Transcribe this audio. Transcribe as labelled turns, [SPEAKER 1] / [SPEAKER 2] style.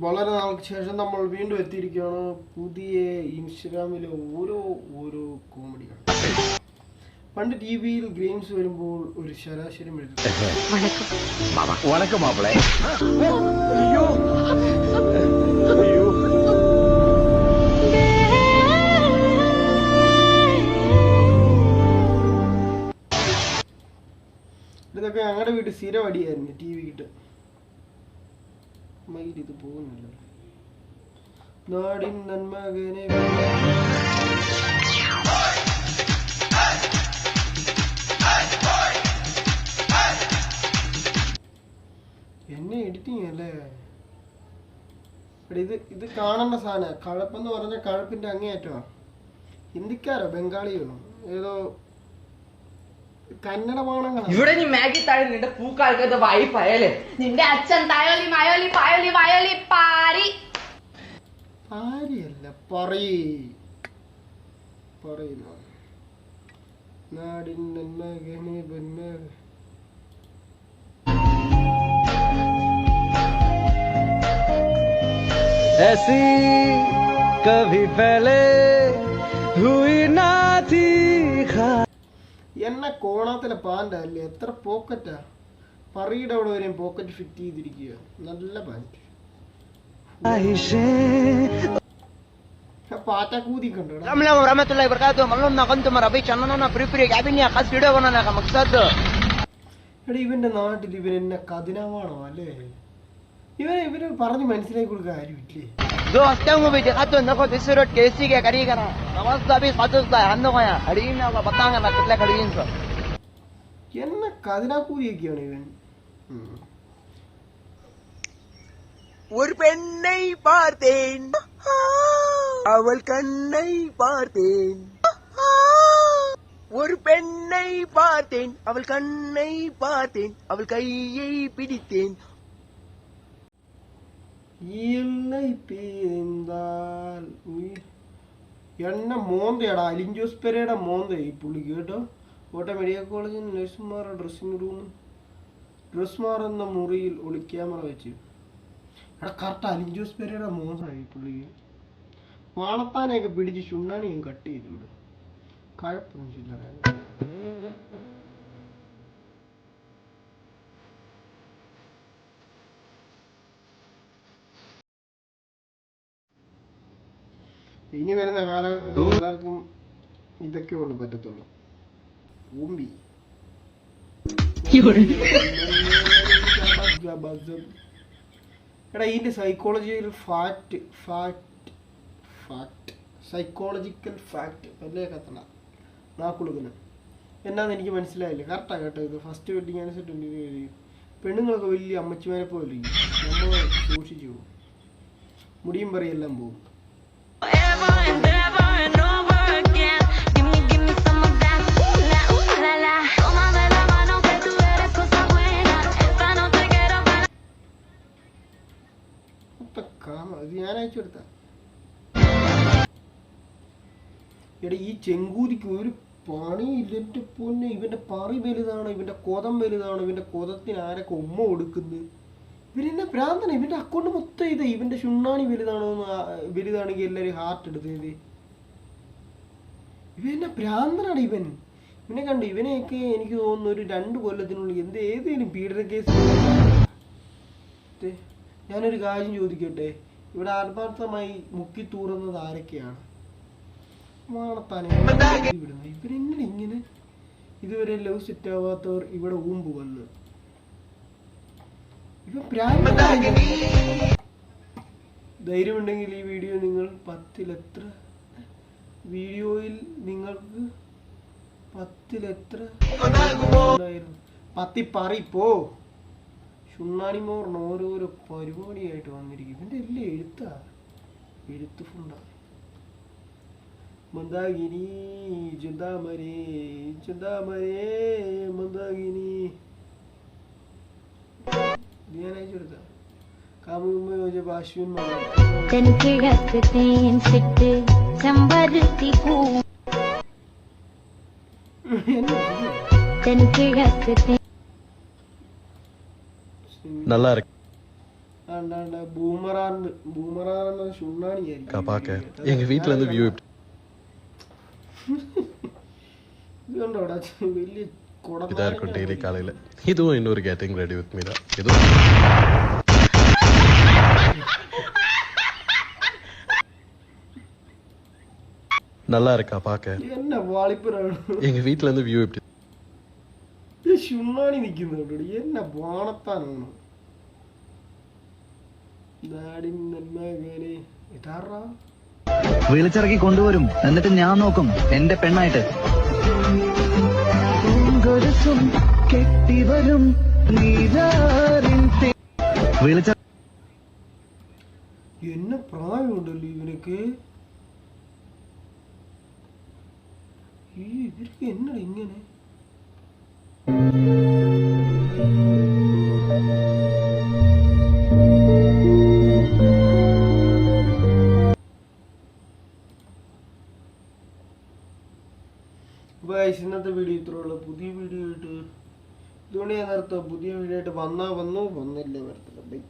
[SPEAKER 1] വളരെ നാൾക്ക് ശേഷം നമ്മൾ വീണ്ടും എത്തിയിരിക്കുകയാണ്. പുതിയ ഇൻസ്റ്റഗ്രാമിലെ ഓരോ ഓരോ കോമഡികൾ പണ്ട് ടി വിയിൽ ഗെയിംസ് വരുമ്പോൾ ഒരു ശരാശരി ഇതൊക്കെ ഞങ്ങളുടെ വീട്ടിൽ സ്ഥിരം അടിയായിരുന്നു ടി വി കിട്ടും മയിൽ പോകുന്നില്ല. നാടിൻ നന്മകനെ എന്നെ എഡിറ്റിംഗ് അല്ലേ ഇത് ഇത് കാണേണ്ട സാധനം. കഴപ്പെന്ന് പറഞ്ഞ കഴപ്പിന്റെ അങ്ങേയറ്റോ ഹിന്ദിക്കാരോ? ബംഗാളിയോ? ഏതോ
[SPEAKER 2] ഇവിടെ നീ മാഗി താഴെ നിന്റെ പൂക്കാൽക്കത് വായി പയല്
[SPEAKER 3] നിന്റെ അച്ഛൻ തയോലി മയോലി പായോലി വയോലി പാരി
[SPEAKER 1] ആര്യല്ല പറയേ പറയുന്നു നാടിൻ നന്മകനെ ബന്മ
[SPEAKER 4] ऐसी कभी पहले हुई ना थी
[SPEAKER 1] എന്നെ കോണാത്തിലെ പാന്റ് അല്ലേ? എത്ര പോക്കറ്റാ? പറയുടെ അവിടെ വരെയും പോക്കറ്റ് ഫിറ്റ് ചെയ്തിരിക്കുക നല്ല പാന്റ്. ഇവന്റെ നാട്ടിൽ ഇവൻ എന്നെ കതിനവാണോ അല്ലേ? ഇവര് ഇവര് പറഞ്ഞ് മനസ്സിലാക്കി കൊടുക്കുക ആരുമില്ലേ
[SPEAKER 5] ദോസ്തങ്ങ് പോയിട്ട് കത്തു എന്നൊക്കെ തൃശ്ശൂർ കേസിക്ക് കരീകരണം നമസ്താബി കത്തുസ്ത അന്നോയാ കടിയുന്ന പത്താങ്ക നക്കത്തിലെ കടിയുന്ന
[SPEAKER 1] എന്ന കതിരാക്കൂരിയൊക്കെയാണ് ഇവൻ
[SPEAKER 5] ഒരു പെണ്ണை பார்த்தேன் அவள் கண்ணை பார்த்தேன் ஒரு பெண்ணை பார்த்தேன் அவள் கண்ணை பார்த்தேன் அவள் கையை பிடித்தேன்
[SPEAKER 1] இல்லை പേന്താൽ ഉയ്- എണ്ണ മോന്തയാടാ അലിഞ്ചോസ് പെരയുടെ മോന്ത ഈ പുള്ളി കേട്ടോ കോട്ടയം മെഡിക്കൽ കോളേജിൽ നഴ്സുമാരുടെ ഡ്രസ്സിംഗ് റൂം ഡ്രസ് മാറുന്ന മുറിയിൽ ഒളിക്യാമറ വെച്ച് എടാ കറക്റ്റ് അലിഞ്ചോസ് പെരയുടെ മോന്ത ഈ പുള്ളി വാളത്താനെയൊക്കെ പിടിച്ച് ചുണ്ണാണിയും കട്ട് ചെയ്തു വിടും കഴപ്പൊന്നും ചില്ലറ ഇനി വരുന്ന കാലം എല്ലാവർക്കും ഇതൊക്കെ ഉള്ളു പറ്റത്തുള്ളൂ. ഊമ്പി. എടാ ഇതിന്റെ സൈക്കോളജിയിൽ fat fat fat psychological fact വലിയ കത്തണ നാക്കുളുക്കുന്ന. എന്നാന്ന് എനിക്ക് മനസ്സിലായില്ല. കറക്റ്റാ കേട്ടോ ഇത്. ഫസ്റ്റ് വെഡിങ് ആനിവേഴ്സറി പെണ്ണുങ്ങളൊക്കെ വലിയ അമ്മച്ചിമാരെ പോലെ. നമ്മൾ സൂക്ഷിച്ചു പോകും. മുടിയും പറയെല്ലാം പോകും. ഞാൻ ഈ ചെങ്കൂതിക്ക് ഒരു പണിയില്ല എന്റെ പൊന്നെ. ഇവന്റെ പറി വലുതാണ് ഇവന്റെ കൊതം വലുതാണ് ഇവന്റെ കൊതത്തിന് ആരൊക്കെ ഉമ്മ കൊടുക്കുന്നു? ഇവരെന്നെ ഭ്രാന്തന. ഇവന്റെ അക്കൗണ്ട് മൊത്തം ഇത്. ഇവന്റെ ചുണ്ണാണി വലുതാണോ വലുതാണെങ്കിൽ എല്ലാരും ഹാർട്ട് എടുത്തത് ഇവന്നെ ഭ്രാന്തനാണ് ഇവൻ. ഇവനെ കണ്ടു? ഇവനെയൊക്കെ എനിക്ക് തോന്നുന്നു ഒരു രണ്ട് കൊല്ലത്തിനുള്ളിൽ എന്ത് ഏതെങ്കിലും പീഡന കേസ് ഞാനൊരു കാര്യം ചോദിക്കട്ടെ? ഇവിടെ ആത്മാർത്ഥമായി മുക്കി തൂറുന്നത് ആരൊക്കെയാണ്? ഇവിടെ ഇവരെങ്ങനെ ഇങ്ങനെ? ഇതുവരെ ലവ് സെറ്റ് ആവാത്തവർ ഇവിടെ ഊമ്പ് വന്ന്. ഇവൻ. ധൈര്യമുണ്ടെങ്കിൽ ഈ വീഡിയോ നിങ്ങൾ പത്തിലെത്ര? വീഡിയോയിൽ നിങ്ങൾക്ക് പത്തിലെത്ര? ഉണ്ടായിരുന്നു. പത്തി പറിപ്പോ ചുണ്ണാണി മോറിന് ഓരോരോ പരിപാടിയായിട്ട് വന്നിരിക്കും. ഇവന്റെ എല്ലാം എഴുത്താ. എഴുത്ത് ഫുണ്ടാ. മന്ദാകിനി ചിന്താമരേ ചിന്താമരേ മന്ദാകിനി.
[SPEAKER 4] நல்லா இருக்கு
[SPEAKER 6] எங்க வீட்டுல இருந்து இதாக இருக்கும் டெய்லி காலையில் இதுவும் இன்னொரு கேட்டிங் ரெடி வித் மீரா இதுவும் நல்லா இருக்கா பார்க்க எங்க வீட்ல இருந்து வியூ எப்படி
[SPEAKER 1] ചുമ്മാണി നിൽക്കുന്നത് എന്നെ ബോണത്താനാണ്
[SPEAKER 7] വിളിച്ചിറക്കി കൊണ്ടുവരും എന്നിട്ട് ഞാൻ നോക്കും എന്റെ പെണ്ണായിട്ട് കെട്ടിവരും വിളിച്ച
[SPEAKER 1] എന്നെ പ്രായമുണ്ടല്ലോ ഇവനക്ക്. ഈ ഇവർക്ക് എന്നാ ഇങ്ങനെ? ഗൈസ് ഇന്നത്തെ വീഡിയോ ഇത്രയുള്ള പുതിയ വീഡിയോ ആയിട്ട് ഇതുകൊണ്ട് ഞാൻ നിർത്തുക പുതിയ വീഡിയോ ആയിട്ട് വന്നാൽ വന്നു വന്നില്ല നിർത്തില്ല. ബൈ